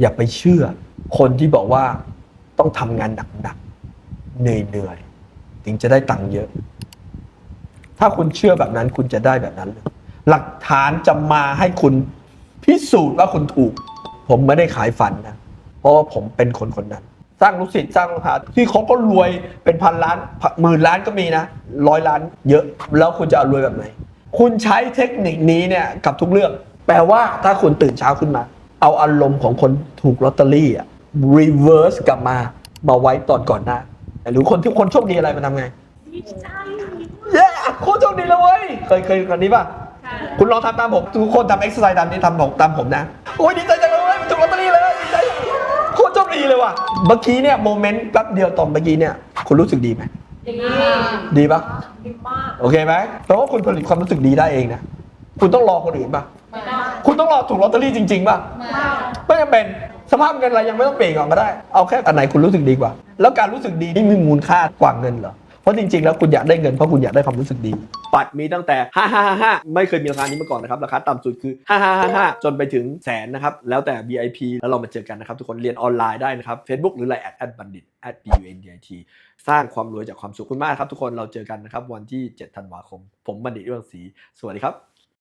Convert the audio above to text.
อย่าไปเชื่อ คนที่บอกว่าต้องทำงานหนักๆเหนื่อยๆถึงจะได้ตังค์เยอะ ถ้าคุณเชื่อแบบนั้นคุณจะได้แบบนั้นเลยหลักฐานจะมาให้คุณพิสูจน์ว่าคุณถูก ผมไม่ได้ขายฝันนะ เพราะว่าผมเป็นคนคนนั้น สร้างลูกศิษย์สร้างลูกหาที่เขาก็รวยเป็นพันล้านหมื่นล้านก็มีนะร้อยล้านเยอะ แล้วคุณจะเอารวยแบบไหน คุณใช้เทคนิคนี้เนี่ยกับทุกเรื่อง แปลว่าถ้าคุณตื่นเช้าขึ้นมา เอาอารมณ์ของคนถูกลอตเตอรี่อะ reverse กลับมามาไว้ตอนก่อนหน้าหรือคนที่คนโชคดีอะไรมาทำไงดีใจเย้โคตรโชคดีเลยเว้ยเคยเคยคนนี้ป่ะคุณลองทำตามผมทุกคนทำเอ็กซ์ไซส์ตามนี้ทำผมตามผมนะโอ้ยดีใจจังเลยเว้ยถูกลอตเตอรี่เลยดีใจโคตรโชคดีเลยว่ะเมื่อกี้เนี่ยโมเมนต์แป๊บเดียวตอนเมื่อกี้เนี่ยคุณรู้สึกดีไหมดีดีปะดีมากโอเคไหมแปลว่าคุณผลิตความรู้สึกดีได้เองนะคุณต้องรอคนอื่นป่ะไม่ได้ คุณต้องรอถูกลอตเตอรี่จริงๆป่ะไม่ไม่จำเป็นสภาพเงินอะไรยังไม่ต้องเปลี่ยนก่อนก็ได้ เอาแค่อันไหนคุณรู้สึกดีกว่า แล้วการรู้สึกดีนี่มีมูลค่ากว่าเงินเหรอเพราะจริงๆ แล้วคุณอยากได้เงินเพราะคุณอยากได้ความรู้สึกดี ปัดมีตั้งแต่ 5 5 5 5 ไม่เคยมีราคานี้มาก่อนนะครับ ราคาต่ำสุดคือ 5 5 5 5 จนไปถึงแสนนะครับ แล้วแต่ VIP แล้วเรามาเจอกันนะครับทุกคนเรียนออนไลน์ได้นะครับ Facebook หรือ Line แอดแอดบัณฑิต at b u n d i t สร้างความรวยจากความสุขคุณมากครับทุกคนเราเจอกันนะครับวันที่ 7 ธันวาคม ผมบัณฑิตเรื่องศรีสวัสดีครับ